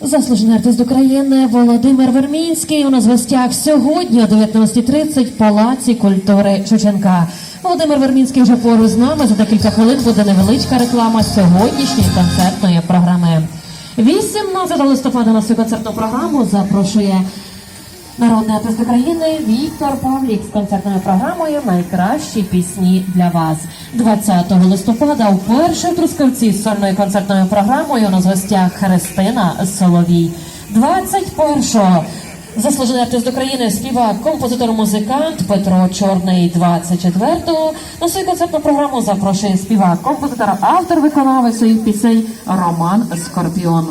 Заслужений артист України Володимир Вермінський у нас в гостях сьогодні о 19.30 в Палаці культури Шевченка. Володимир Вермінський вже поруч з нами. За декілька хвилин буде невеличка реклама сьогоднішньої концертної програми. 18 листопада на свою концертну програму запрошує народний артист України Віктор Павлік з концертною програмою Найкращі пісні для вас. 20 листопада вперше в Трускавці з сольною концертною програмою у нас гостях Христина Соловій. 21-го заслужений артист України, співак, композитор, музикант Петро Чорний. 24-го на свою концертну програму запрошує співак, композитор, автор виконавець своїх пісень Роман Скорпіон.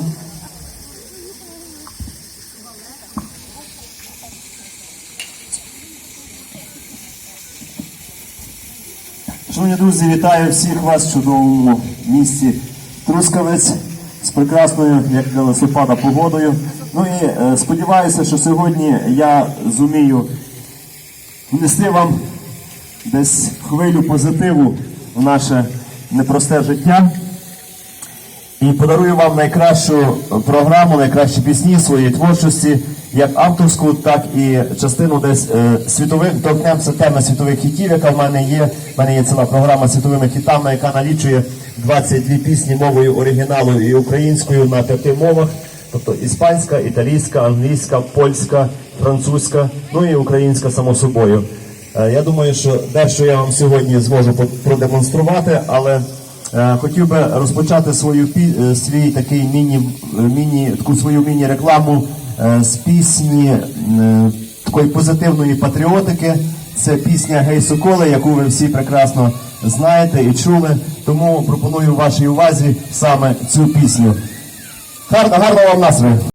Шановні друзі, вітаю всіх вас в чудовому місті Трускавець з прекрасною, як для листопада, погодою. Ну і е, сподіваюся, що сьогодні я зумію внести вам десь хвилю позитиву в наше непросте життя. І подарую вам найкращу програму, найкращі пісні своєї творчості, як авторську, так і частину десь е, світових торкнемося теми світових хітів, яка в мене є. В мене є ціла програма світовими хітами, яка налічує 22 пісні мовою оригіналу і українською на п'яти мовах, тобто іспанська, італійська, англійська, польська, французька, ну і українська само собою. Е, Я думаю, що дещо я вам сьогодні зможу продемонструвати, але Хотів би розпочати свою е, свій такий міні, е, міні таку свою міні-рекламу е, з пісні е, такої позитивної патріотики. Це пісня Гей Соколи, яку ви всі прекрасно знаєте і чули. Тому пропоную вашій увазі саме цю пісню. Гарно, гарного вам настрою!